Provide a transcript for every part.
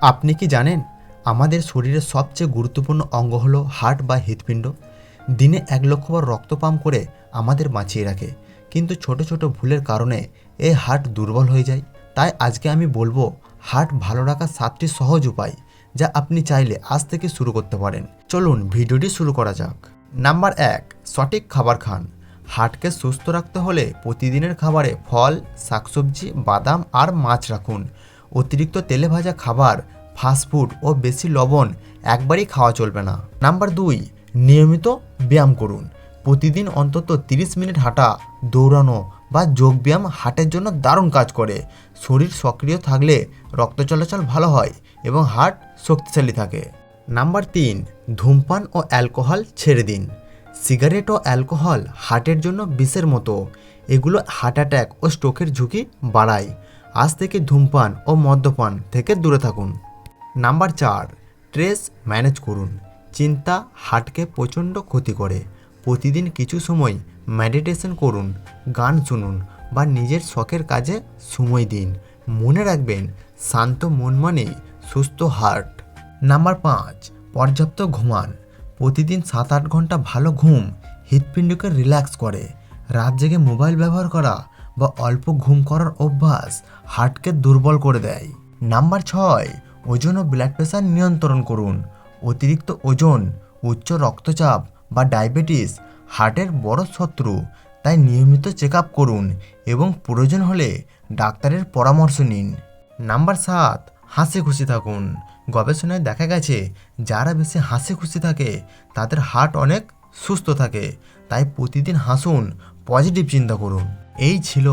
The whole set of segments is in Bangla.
আপনি কি জানেন, আমাদের শরীরের সবচেয়ে গুরুত্বপূর্ণ অঙ্গ হলো হার্ট বা হৃৎপিণ্ড। দিনে এক লক্ষ বার রক্ত পাম্প করে আমাদের বাঁচিয়ে রাখে। কিন্তু ছোট ছোট ভুলের কারণে এই হার্ট দুর্বল হয়ে যায়। তাই আজকে আমি বলব, হার্ট ভালো রাখার সাতটি সহজ উপায়, যা আপনি চাইলে আজ থেকে শুরু করতে পারেন। চলুন ভিডিওটি শুরু করা যাক। নাম্বার এক, সঠিক খাবার খান। হার্টকে সুস্থ রাখতে হলে প্রতিদিনের খাবারে ফল, শাকসবজি, বাদাম আর মাছ রাখুন। অতিরিক্ত তেলে ভাজা খাবার ফাস্টফুড ও বেশি লবণ একবারই খাওয়া চলবে না। নাম্বার দুই, নিয়মিত ব্যায়াম করুন। প্রতিদিন অন্তত 30 মিনিট হাঁটা, দৌড়ানো বা যোগব্যায়াম হার্টের জন্য দারুণ কাজ করে। শরীর সক্রিয় থাকলে রক্ত চলাচল ভালো হয় এবং হার্ট শক্তিশালী থাকে। নাম্বার তিন, ধূমপান ও অ্যালকোহল ছেড়ে দিন। সিগারেট ও অ্যালকোহল হার্টের জন্য বিষের মতো। এগুলো হার্ট অ্যাটাক ও স্ট্রোকের ঝুঁকি বাড়ায়। আজ থেকে ধূমপান ও মদ্যপান থেকে দূরে থাকুন। নাম্বার চার স্ট্রেস ম্যানেজ করুন। চিন্তা হার্টকে প্রচণ্ড ক্ষতি করে। প্রতিদিন কিছু সময় মেডিটেশন করুন, গান শুনুন বা নিজের শখের কাজে সময় দিন। মনে রাখবেন, শান্ত মন মানে সুস্থ হার্ট। নাম্বার পাঁচ, পর্যাপ্ত ঘুমান। প্রতিদিন সাত আট ঘণ্টা ভালো ঘুম, হৃৎপিণ্ডকে রিল্যাক্স করে। রাত জেগে মোবাইল ব্যবহার করা বা অল্প ঘুম করার অভ্যাস হার্টকে দুর্বল করে দেয়। নাম্বার ছয়, ওজন ও ব্লাড প্রেশার নিয়ন্ত্রণ করুন। অতিরিক্ত ওজন, উচ্চ রক্তচাপ বা ডায়াবেটিস হার্টের বড় শত্রু, তাই নিয়মিত চেক করুন এবং প্রয়োজন হলে ডাক্তারের পরামর্শ নিন। নাম্বার সাত, হাসি খুশি থাকুন। গবেষণায় দেখা গেছে, যারা বেশি হাসি খুশি থাকে, তাদের হার্ট অনেক সুস্থ থাকে, তাই প্রতিদিন হাসুন পজিটিভ চিন্তা করুন। এই ছিল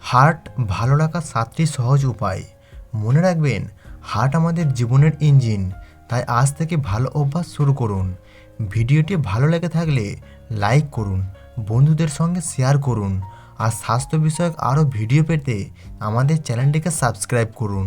হার্ট ভালো রাখার সাতটি সহজ উপায়। মনে রাখবেন, হার্ট আমাদের জীবনের ইঞ্জিন, তাই আজ থেকে ভালো অভ্যাস শুরু করুন। ভিডিওটি ভালো লেগে থাকলে লাইক করুন, বন্ধুদের সঙ্গে শেয়ার করুন, আর স্বাস্থ্য বিষয়ক আরও ভিডিও পেতে আমাদের চ্যানেলটিকে সাবস্ক্রাইব করুন।